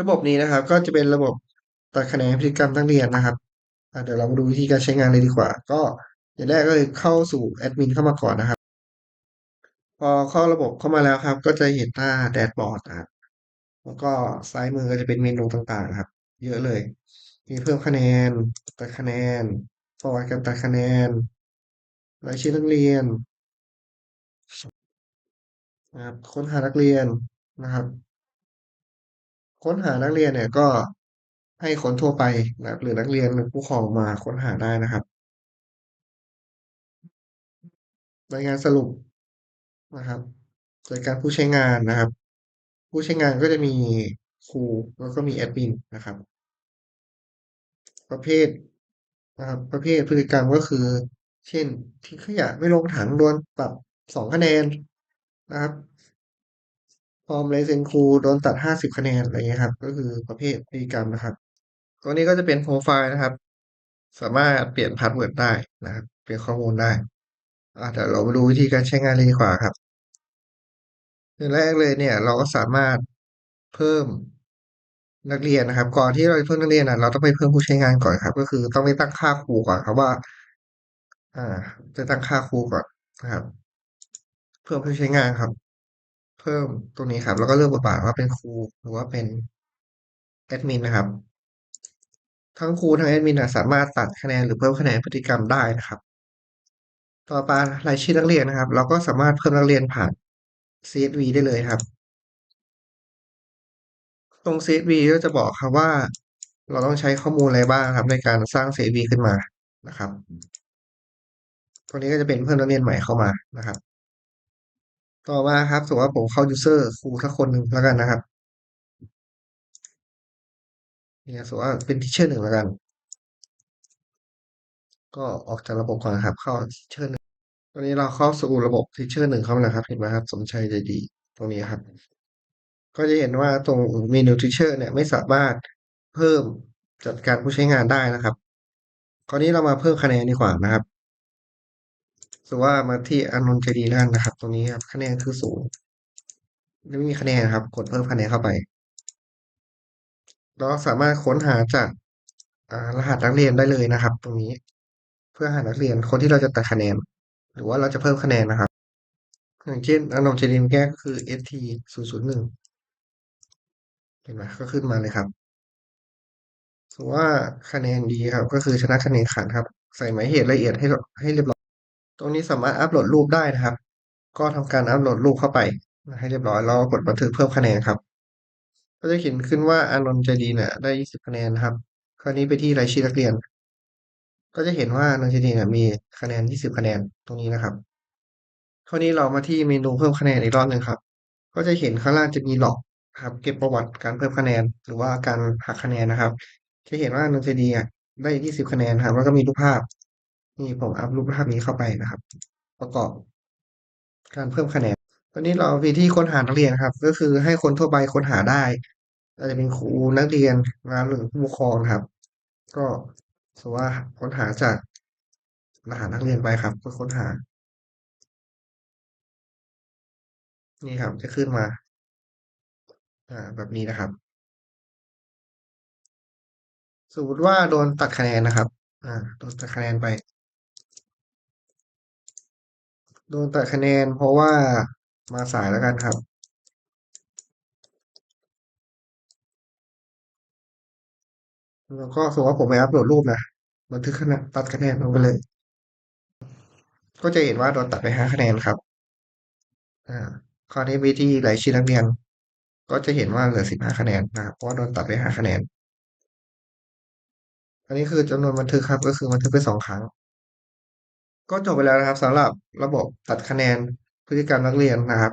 ระบบนี้นะครับ ก็จะเป็นระบบตัดคะแนนพฤติกรรมนักเรียนนะครับเดี๋ยวเรามาดูวิธีการใช้งานเลยดีกว่า ก็อย่างแรกก็คือเข้าสู่แอดมินเข้ามาก่อนนะครับ พอเข้าระบบเข้ามาแล้วครับ ก็จะเห็นหน้าแดชบอร์ดนะครับแล้วก็ซ้ายมือก็จะเป็นเมนูต่างๆครับ เยอะเลย มีเพิ่มคะแนน ตัดคะแนนประวัติการตัดคะแนนรายชื่อนักเรียนนะครับค้นหานักเรียนนะครับ ค้นหานักเรียนเนี่ยก็ให้คนทั่วไปนะครับหรือนักเรียนหรือผู้ปกครองมาค้นหาได้นะครับรายงานสรุปนะครับรายการผู้ใช้งานนะครับ ผู้ใช้งานก็จะมีครูแล้วก็มีแอดมินนะครับ ประเภทนะครับ ประเภทพฤติกรรมก็คือ เช่นทิ้งขยะไม่ลงถังโดนปรับสองคะแนนนะครับ ปลอมลเซนคูโดนตัดห้าสิบคะแนนอะไรเงี้ยครับ ก็คือประเภทพฤติกรรมนะครับ ตัวนี้ก็จะเป็นโปรไฟล์นะครับ สามารถเปลี่ยนพาสเวิร์ดได้นะครับ เปลี่ยนข้อมูลได้อ่าเดี๋ยวเรามาดูวิธีการใช้งานเลยดีกว่าครับอย่างแรกเลยเนี่ย เราก็สามารถเพิ่มนักเรียนนะครับ ก่อนที่เราจะเพิ่มนักเรียนนะเราต้องไปเพิ่มผู้ใช้งานก่อนครับ ก็คือต้องไปตั้งค่าครูก่อนครับว่า อ่า จะตั้งค่าครูก่อนนะครับ เพิ่มผู้ใช้งานครับ เพิ่มตรงนี้ครับ แล้วก็เลือกบทบาทว่าเป็นครูหรือว่าเป็นแอดมินนะครับ ทั้งครูทั้งแอดมินสามารถตัดคะแนนหรือเพิ่มคะแนนพฤติกรรมได้นะครับ ต่อไปรายชื่อนักเรียนนะครับ เราก็สามารถเพิ่มนักเรียนผ่าน CSV ได้เลยครับ ตรง CSV ก็จะบอกครับว่า เราต้องใช้ข้อมูลอะไรบ้างครับ ในการสร้าง CSV ขึ้นมานะครับตัวนี้ก็จะเป็นเพิ่มนักเรียนใหม่เข้ามานะครับ ต่อมาครับสมมติว่าผมเข้า user ครูสักคนหนึ่งแล้วกันนะครับเนี่ยสมมติว่าเป็น teacher หนึ่งแล้วกัน ก็ออกจากระบบก่อนครับ เข้า teacher หนึ่งตอนนี้เราเข้าสู่ระบบ teacher หนึ่งเข้ามาแล้วครับ เห็นไหมครับ สมชัยใจดี ตรงนี้ครับ ก็จะเห็นว่าตรงเมนู teacher เนี่ยไม่สามารถเพิ่มจัดการผู้ใช้งานได้นะครับคราวนี้เรามาเพิ่มคะแนนดีกว่านะครับ สมมติว่ามาที่อนนท์ใจดีแล้วกันนะครับ ตรงนี้ครับคะแนนคือศูนย์ไม่มีคะแนนครับ กดเพิ่มคะแนนเข้าไปเราสามารถค้นหาจากรหัสนักเรียนได้เลยนะครับ ตรงนี้ เพื่อหานักเรียนคนที่เราจะตัดคะแนน หรือว่าเราจะเพิ่มคะแนนนะครับ อย่างเช่นอนงเจดินแก้ก็คือ st ศูนย์ศูนย์หนึ่งเห็นไหมก็ขึ้นมาเลยครับสมมติว่าคะแนนดีครับ ก็คือชนะคะแนนขันครับ ใส่หมายเหตุละเอียดให้ให้เรียบร้อย ตรงนี้สามารถอัปโหลดรูปได้นะครับ ก็ทำการอัปโหลดรูปเข้าไปให้เรียบร้อยแล้วกดบันทึกเพิ่มคะแนนครับ ก็จะเขียนขึ้นว่าอานนท์ใจดีเนี่ยได้ยี่สิบคะแนนนะครับ คราวนี้ไปที่รายชื่อนักเรียน ก็จะเห็นว่าอานนท์ใจดีเนี่ยมีคะแนนยี่สิบคะแนนตรงนี้นะครับคราวนี้เรามาที่เมนูเพิ่มคะแนนอีกรอบหนึ่งครับ ก็จะเห็นข้างล่างจะมีหลอกครับเก็บประวัติการเพิ่มคะแนน หรือว่าการหักคะแนนนะครับ จะเห็นว่าอานนท์ใจดีได้ยี่สิบคะแนนครับแล้วก็มีรูปภาพ นี่ผมอัพรูปภาพนี้เข้าไปนะครับ ประกอบ การเพิ่มคะแนน ตอนนี้เราวิธีค้นหานักเรียนครับ ก็คือให้คนทั่วไปค้นหาได้อาจจะเป็นครูนักเรียนงานหรือผู้ปกครองครับ ก็สมมติว่าค้นหาจากรหัสนักเรียนไปครับก็ค้นหา นี่ครับจะขึ้นมาอ่าแบบนี้นะครับ สมมติว่าโดนตัดคะแนนนะครับ อ่าโดนตัดคะแนนไป โดนตัดคะแนนเพราะว่ามาสายแล้วกันครับ แล้วก็สมมติว่าผมไปอัปโหลดรูปนะบันทึกคะแนนตัดคะแนนลงไปเลย ก็จะเห็นว่าโดนตัดไปห้าคะแนนครับ อ่าคราวนี้วิธีรายชื่อนักเรียน ก็จะเห็นว่าเหลือสิบห้าคะแนนนะครับเพราะว่าโดนตัดไปห้าคะแนน อันนี้คือจำนวนบันทึกครับ ก็คือบันทึกไปสองครั้ง ก็จบไปแล้วนะครับสำหรับระบบตัดคะแนนพฤติกรรมนักเรียนนะครับ